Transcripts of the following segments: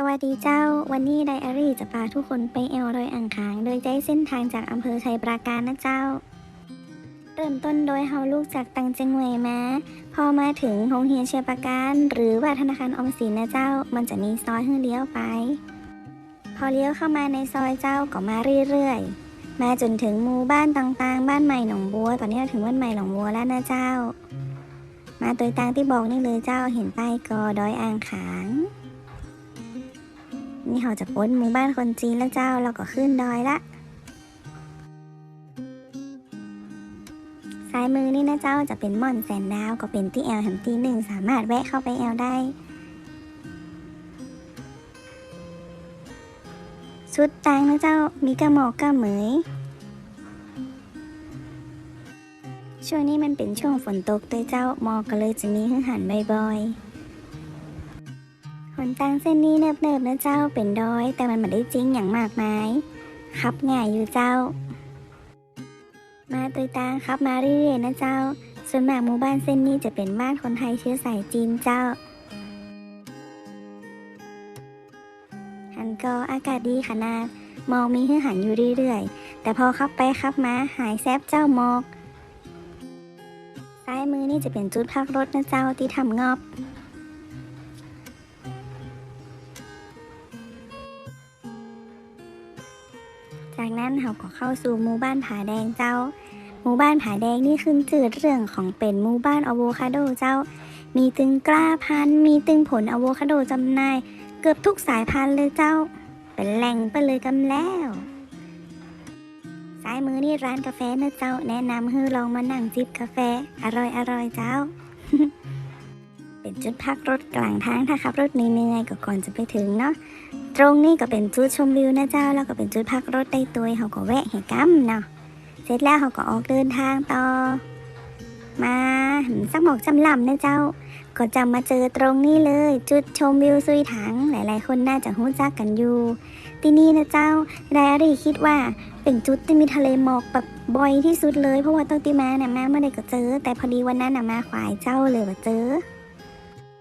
สวัสดีเจ้า วันนี้ไดอารี่จะพาทุกคนไปแอลดอยอ่างขาง โดยใช้เส้นทางจากอำเภอชัยปราการนะเจ้า เริ่มต้นโดยเฮาลูกจากตังเจงเวยมาพอมาถึงโรงเรียนชัยปราการ หรือว่าธนาคารออมสินนะเจ้า มันจะมีซอยให้เลี้ยวไป พอเลี้ยวเข้ามาในซอยเจ้าก็มาเรื่อยๆ มาจนถึงหมู่บ้านต่างๆ บ้านใหม่หนองบัว ตอนนี้เราถึงบ้านใหม่หนองบัวแล้วนะเจ้า มาโดยตางที่บอกนี่เลยเจ้าเห็นป้ายกอดอยอ่างขาง นี่เขาจะพ้นหมู่บ้านคนจีนแล้วเจ้าเราก็ขึ้นดอยละซ้ายมือนี่นะเจ้าจะเป็นม่อนแสนดาวก็เป็นที่แอลแห่งที่หนึ่งสามารถแวะเข้าไปแอลได้ชุดตังนะเจ้ามีกระหมอกกระเหมยช่วงนี้มันเป็นช่วงฝนตกด้วยเจ้าหมอกก็เลยจะมีให้หันบ่อยๆ หนทางเส้นนี้เนิบๆนะเจ้าเป็นดอย แต่มันไม่ได้จริงอย่างมากมายขับง่ายอยู่เจ้า มาตุยตางขับมาเรื่อยๆนะเจ้า ส่วนมากหมู่บ้านเส้นนี้จะเป็นบ้านคนไทยเชื้อสายจีนเจ้าหันก็อากาศดีขนาด มอกมีให้หันอยู่เรื่อยๆ แต่พอขับไปขับมาหายแซบเจ้าหมอกซ้ายมือนี่จะเป็นจุดพักรถนะเจ้าที่ทำงอบ จากนั้นเราก็เข้าสู่หมู่บ้านผาแดงเจ้า หมู่บ้านผาแดงนี่ขึ้นชื่อเรื่องของเป็นหมู่บ้านอะโวคาโดเจ้า มีตึงกล้าพันธุ์มีตึงผลอะโวคาโดจำหน่าย เกือบทุกสายพันธุ์เลยเจ้า เป็นแหล่งไปเลยกำแล้วซ้ายมือนี่ร้านกาแฟนะเจ้า แนะนำให้ลองมานั่งจิบกาแฟ อร่อยอร่อยเจ้า เป็นจุดพักรถกลางทางถ้าขับรถเหนื่อยๆก็ก่อนจะไปถึงเนาะตรงนี้ก็เป็นจุดชมวิวนะเจ้า แล้วก็เป็นจุดพักรถได้ตัวเขาก็แวะให้กัมเนาะเสร็จแล้วเขาก็ออกเดินทางต่อ มาสักหมอกจำลำนะเจ้า ก็จะมาเจอตรงนี้เลย จุดชมวิวซุยถังหลาย ๆ คนน่าจะรู้จักกันอยู่ ที่นี่นะเจ้าไดอารี่คิดว่าเป็นจุดที่มีทะเลหมอกแบบบ่อยที่สุดเลยเพราะว่าตอนที่มาเนี่ยมาเมื่อใดก็เจอ แต่พอดีวันนั้นน่ะมาขวายเจ้าเลยว่าเจอ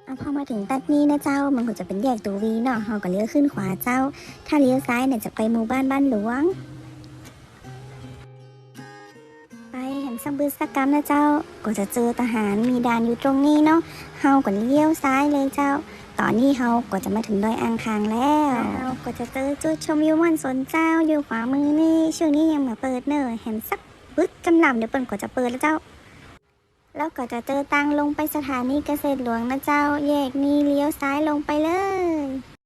เอาพอมาถึงตัดนี้นะเจ้า มันก็จะเป็นแยกตัววีเนาะเราก็เลี้ยวขึ้นขวาเจ้า ถ้าเลี้ยวซ้ายเนี่ยจะไปหมู่บ้านบ้านหลวง ไปเห็นสัมบึสกรรมนะเจ้า ก็จะเจอทหารมีด่านอยู่ตรงนี้เนาะเฮาก็เลี้ยวซ้ายเลยเจ้าตอนนี้เฮาก็จะมาถึงดอยอ่างคางแล้วเฮาก็จะเจอจุดชมวิวม่อนสนเจ้าอยู่ขวามือนี่ช่วงนี้ยังมาเปิดเนอะเห็นสักปึ๊ดจำลำเดี๋ยวเปิ่นก็จะเปิดแล้วเจ้า แล้วก็จะเจอตังลงไปสถานีเกษตรหลวงนะเจ้า แยกนี้เลี้ยวซ้ายลงไปเลย